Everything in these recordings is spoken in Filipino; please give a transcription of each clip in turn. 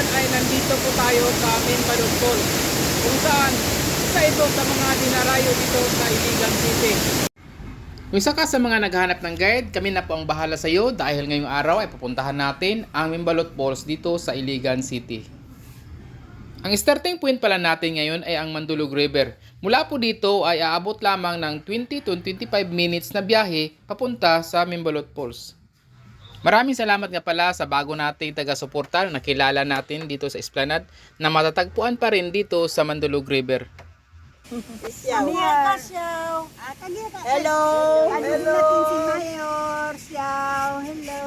ngayon ay nandito po tayo sa Minbalot Falls kung saan isa ito sa mga dinarayo dito sa Iligan City. Kung isa ka sa mga naghahanap ng guide, kami na po ang bahala sa iyo dahil ngayong araw ay pupuntahan natin ang Minbalot Falls dito sa Iligan City. Ang starting point pala natin ngayon ay ang Mandulog River. Mula po dito ay aabot lamang ng 20 to 25 minutes na biyahe papunta sa Minbalot Falls. Maraming salamat nga pala sa bago nating taga-suportar na kilala natin dito sa Esplanade na matatagpuan pa rin dito sa Mandulog River. Amiga Xiao. Hello. Hello. natin si Mayor Xiao. Hello.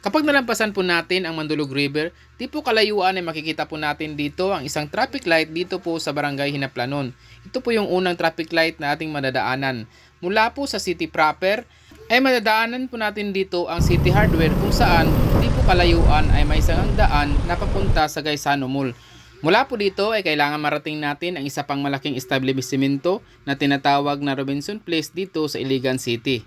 Kapag nalampasan po natin ang Mandulog River, di po kalayuan ay makikita po natin dito ang isang traffic light dito po sa Barangay Hinaplanon. Ito po yung unang traffic light na ating madadaanan. Mula po sa city proper, ay madadaanan po natin dito ang City Hardware kung saan di po kalayuan ay may isang daan na papunta sa Gaisano Mall. Mula po dito ay kailangan marating natin ang isa pang malaking establishmento na tinatawag na Robinson Place dito sa Iligan City.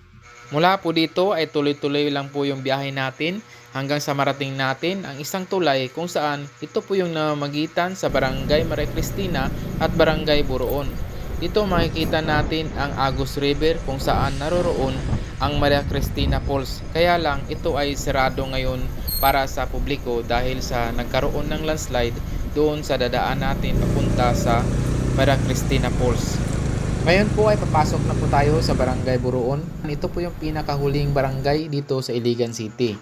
Mula po dito ay tuloy-tuloy lang po yung biyahe natin hanggang sa marating natin ang isang tulay kung saan ito po yung namamagitan sa Barangay Maria Cristina at Barangay Buroon. Dito makikita natin ang Agus River kung saan naroroon ang Maria Cristina Falls. Kaya lang ito ay sarado ngayon para sa publiko dahil sa nagkaroon ng landslide doon sa dadaan natin papunta sa Maria Cristina Falls. Ngayon po ay papasok na po tayo sa Barangay Buroon. Ito po yung pinakahuling barangay dito sa Iligan City.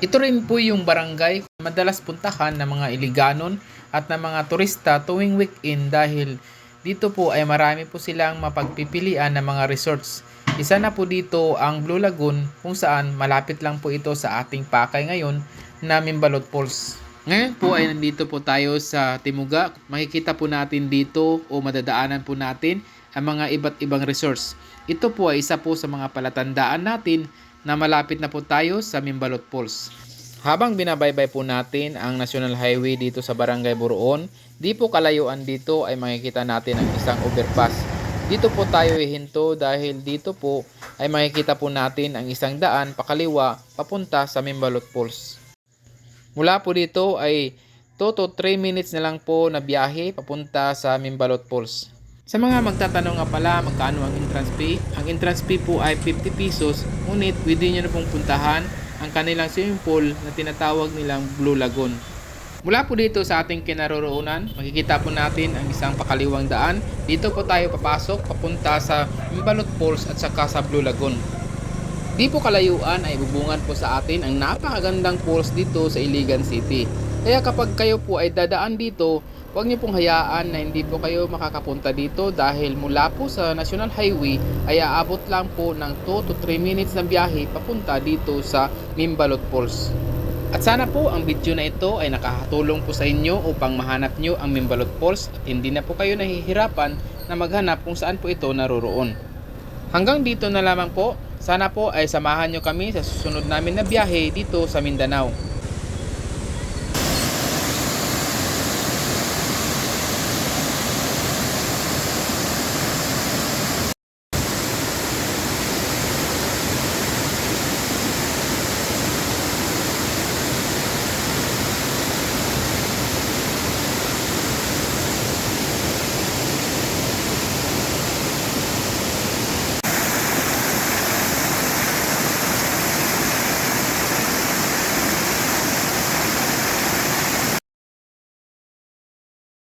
Ito rin po yung barangay madalas puntahan ng mga Iliganon at ng mga turista tuwing weekend dahil dito po ay marami po silang mapagpipilian ng mga resorts. Isa na po dito ang Blue Lagoon kung saan malapit lang po ito sa ating pakay ngayon na Mimbalot Falls. Ngayon po ay nandito po tayo sa Timuga. Makikita po natin dito o madadaanan po natin ang mga iba't ibang resorts. Ito po ay isa po sa mga palatandaan natin na malapit na po tayo sa Mimbalot Falls. Habang binabaybay po natin ang National Highway dito sa Barangay Buroon, di po kalayuan dito ay makikita natin ang isang overpass. Dito po tayo ihinto dahil dito po ay makikita po natin ang isang daan pakaliwa papunta sa Mimbalot Falls. Mula po dito ay 2 to 3 minutes na lang po na biyahe papunta sa Mimbalot Falls. Sa mga magtatanong nga pala magkano ang entrance fee, ang entrance fee po ay 50 pesos, ngunit pwede nyo na pong puntahan ang kanilang swimming pool na tinatawag nilang Blue Lagoon. Mula po dito sa ating kinaroroonan, makikita po natin ang isang pakaliwang daan. Dito po tayo papasok papunta sa Mimbalot Falls at sa Blue Lagoon. Di po kalayuan ay bubungan po sa atin ang napakagandang falls dito sa Iligan City. Kaya kapag kayo po ay dadaan dito, huwag niyo pong hayaan na hindi po kayo makakapunta dito dahil mula po sa National Highway ay aabot lang po ng 2 to 3 minutes na biyahe papunta dito sa Mimbalot Falls. At sana po ang video na ito ay nakakatulong po sa inyo upang mahanap nyo ang Mimbalot Falls at hindi na po kayo nahihirapan na maghanap kung saan po ito naroroon. Hanggang dito na lamang po. Sana po ay samahan nyo kami sa susunod namin na biyahe dito sa Mindanao.